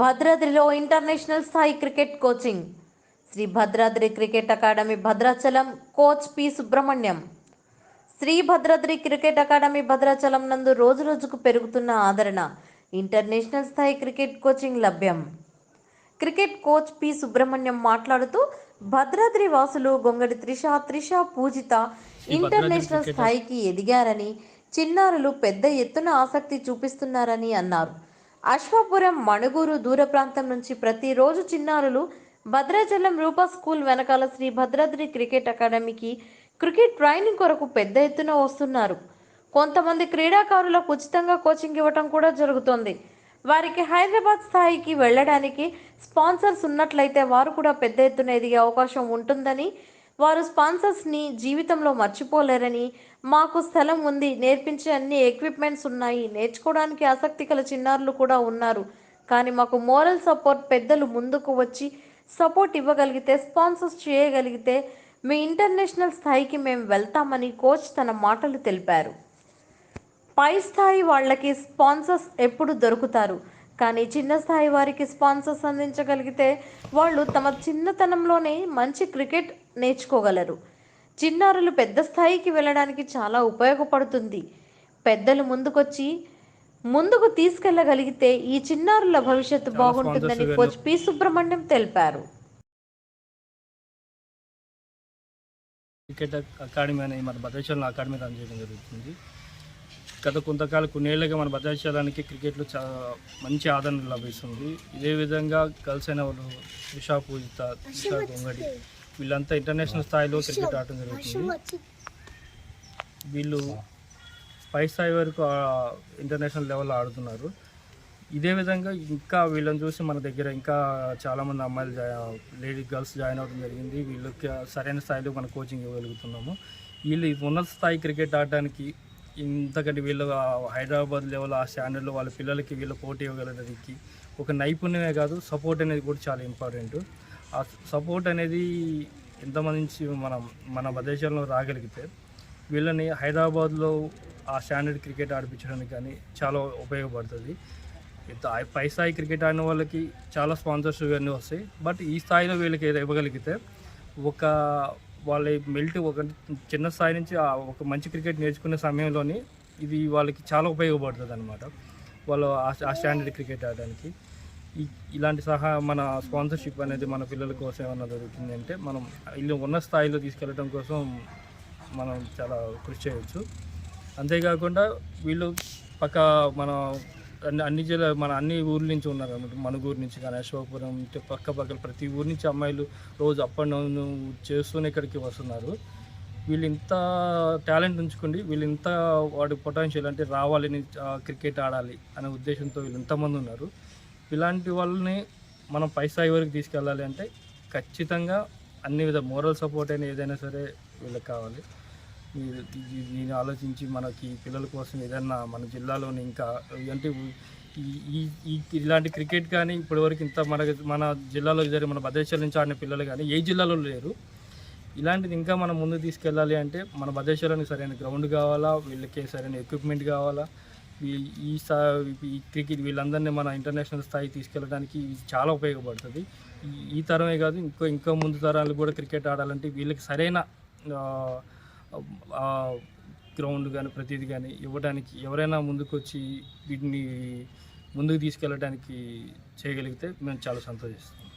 భద్రాద్రిలో international స్థాయి cricket coaching. Sri Bhadradri cricket academy Bhadrachalam coach P. Subrahmanyam. Sri Bhadradri cricket academy Bhadrachalam నందు రోజురోజుకు పెరుగుతున్న ఆదరణ international స్థాయి క్రికెట్ కోచింగ్ లభ్యం. Cricket coach P. సుబ్రహ్మణ్యం మాట్లాడుతూ భద్రాద్రి వాసులు గొంగడి త్రిష త్రిష పూజిత ఇంటర్నేషనల్ స్థాయికి ఎదిగారని చిన్నారులు పెద్ద ఎత్తున ఆసక్తి చూపిస్తున్నారని అన్నారు. అశ్వాపురం మణుగూరు దూర ప్రాంతం నుంచి ప్రతిరోజు చిన్నారులు భద్రాచలం రూపా స్కూల్ వెనకాల శ్రీ భద్రాద్రి క్రికెట్ అకాడమీకి క్రికెట్ ట్రైనింగ్ కొరకు పెద్ద ఎత్తున వస్తున్నారు. కొంతమంది క్రీడాకారులకు ఉచితంగా కోచింగ్ ఇవ్వటం కూడా జరుగుతోంది. వారికి హైదరాబాద్ స్థాయికి వెళ్ళడానికి స్పాన్సర్స్ ఉన్నట్లయితే వారు కూడా పెద్ద ఎత్తున ఎదిగే అవకాశం ఉంటుందని వారు స్పాన్సర్స్ని జీవితంలో మర్చిపోలేరని మాకు స్థలం ఉంది నేర్పించే అన్ని ఎక్విప్మెంట్స్ ఉన్నాయి నేర్చుకోవడానికి ఆసక్తి గల చిన్నారులు కూడా ఉన్నారు. కానీ మాకు మోరల్ సపోర్ట్ పెద్దలు ముందుకు వచ్చి సపోర్ట్ ఇవ్వగలిగితే స్పాన్సర్స్ చేయగలిగితే మీ ఇంటర్నేషనల్ స్థాయికి మేము వెళ్తామని కోచ్ తన మాటలు తెలిపారు. పై స్థాయి వాళ్ళకి స్పాన్సర్స్ ఎప్పుడు దొరుకుతారు? కానీ చిన్న స్థాయి వారికి స్పాన్సర్స్ అందించగలిగితే వాళ్ళు తమ చిన్నతనంలోనే మంచి క్రికెట్ నేర్చుకోగలరు. చిన్నారులు పెద్ద స్థాయికి వెళ్ళడానికి చాలా ఉపయోగపడుతుంది. పెద్దలు ముందుకొచ్చి ముందుకు తీసుకెళ్ళగలిగితే ఈ చిన్నారుల భవిష్యత్తు బాగుంటుందని కోచ్ పి. సుబ్రహ్మణ్యం తెలిపారు. క్రికెట్ అకాడమీ అనే మన భద్రాచలం అకాడమీ రన్ చేయడం జరుగుతుంది. గత కొంతకాలం కొన్నేళ్ళుగా మన భద్రాచలానికి క్రికెట్లో చాలా మంచి ఆదరణ లభిస్తుంది. ఇదే విధంగా గర్ల్స్ అయిన వాళ్ళు విషా పూజిత త్రిషా గొంగడి వీళ్ళంతా ఇంటర్నేషనల్ స్థాయిలో క్రికెట్ ఆడటం జరుగుతుంది. వీళ్ళు పై స్థాయి వరకు ఇంటర్నేషనల్ లెవెల్లో ఆడుతున్నారు. ఇదే విధంగా ఇంకా వీళ్ళని చూసి మన దగ్గర ఇంకా చాలామంది అమ్మాయిలు లేడీ గర్ల్స్ జాయిన్ అవ్వడం జరిగింది. వీళ్ళకి సరైన స్థాయిలో మన కోచింగ్ ఇవ్వగలుగుతున్నాము. వీళ్ళు ఉన్నత స్థాయి క్రికెట్ ఆడడానికి ఇంతకంటే వీళ్ళు హైదరాబాద్ లెవెల్ ఆ స్టాండర్డ్లో వాళ్ళ పిల్లలకి వీళ్ళు పోటీ ఇవ్వగలడానికి ఒక నైపుణ్యమే కాదు సపోర్ట్ అనేది కూడా చాలా ఇంపార్టెంట్. ఆ సపోర్ట్ అనేది ఎంతమంది నుంచి మనం మన ప్రదేశంలో రాగలిగితే వీళ్ళని హైదరాబాద్లో ఆ స్టాండర్డ్ క్రికెట్ ఆడిపించడానికి కానీ చాలా ఉపయోగపడుతుంది. పై స్థాయి క్రికెట్ ఆడిన వాళ్ళకి చాలా స్పాన్సర్స్ ఇవన్నీ వస్తాయి. బట్ ఈ స్థాయిలో వీళ్ళకి ఏదో ఇవ్వగలిగితే ఒక వాళ్ళ మెల్ట్ ఒక చిన్న స్థాయి నుంచి ఒక మంచి క్రికెట్ నేర్చుకునే సమయంలోని ఇది వాళ్ళకి చాలా ఉపయోగపడుతుంది అనమాట వాళ్ళు ఆ- స్టాండర్డ్ క్రికెట్ ఆడడానికి. ఇలాంటి సహా మన స్పాన్సర్షిప్ అనేది మన పిల్లల కోసం ఏమన్నా దొరుకుతుంది అంటే మనం ఇల్లు ఉన్న స్థాయిలో తీసుకెళ్ళడం కోసం మనం చాలా కృషి చేయవచ్చు అంతేకాకుండా వీళ్ళు పక్క మన అన్ని అన్ని జిల్లా మన అన్ని ఊర్ల నుంచి ఉన్నారు అనమాట మనుగూరు నుంచి కానీ అశోకపురం పక్క పక్కల ప్రతి ఊరి నుంచి అమ్మాయిలు రోజు అప్ అండ్ డౌన్ చేస్తూనే ఇక్కడికి వస్తున్నారు. వీళ్ళు ఇంత టాలెంట్ ఉంచుకోండి వీళ్ళు ఇంత వాడి పొటెన్షియల్ అంటే రావాలని క్రికెట్ ఆడాలి అనే ఉద్దేశంతో వీళ్ళు ఇంతమంది ఉన్నారు. ఇలాంటి వాళ్ళని మనం పైసా వరకు తీసుకెళ్ళాలి అంటే ఖచ్చితంగా అన్ని విధ మోరల్ సపోర్ట్ అయినా ఏదైనా సరే వీళ్ళకి కావాలి. నేను దీన్ని ఆలోచించి మనకి పిల్లల కోసం ఏదైనా మన జిల్లాలోని ఇంకా అంటే ఈ- ఈ ఇలాంటి క్రికెట్ కానీ ఇప్పటివరకు ఇంత మన మన జిల్లాలో జరిగే మన భద్రాచలం నుంచి ఆడిన పిల్లలు కానీ ఏ జిల్లాలో లేరు. ఇలాంటిది ఇంకా మనం ముందు తీసుకెళ్ళాలి అంటే మన భద్రాచలానికి సరైన గ్రౌండ్ కావాలా వీళ్ళకి సరైన ఎక్విప్మెంట్ కావాలా? ఈ ఈ స్థా ఈ క్రికెట్ వీళ్ళందరినీ మన ఇంటర్నేషనల్ స్థాయి తీసుకెళ్ళడానికి ఇది చాలా ఉపయోగపడుతుంది. ఈ- ఈ తరమే కాదు ఇంకో ఇంకా ముందు తరాలు కూడా క్రికెట్ ఆడాలంటే వీళ్ళకి సరైన గ్రౌండ్ కానీ ప్రతిదీ కానీ ఇవ్వడానికి ఎవరైనా ముందుకు వచ్చి వీటిని ముందుకు తీసుకెళ్ళడానికి చేయగలిగితే మేము చాలా సంతోషిస్తాం.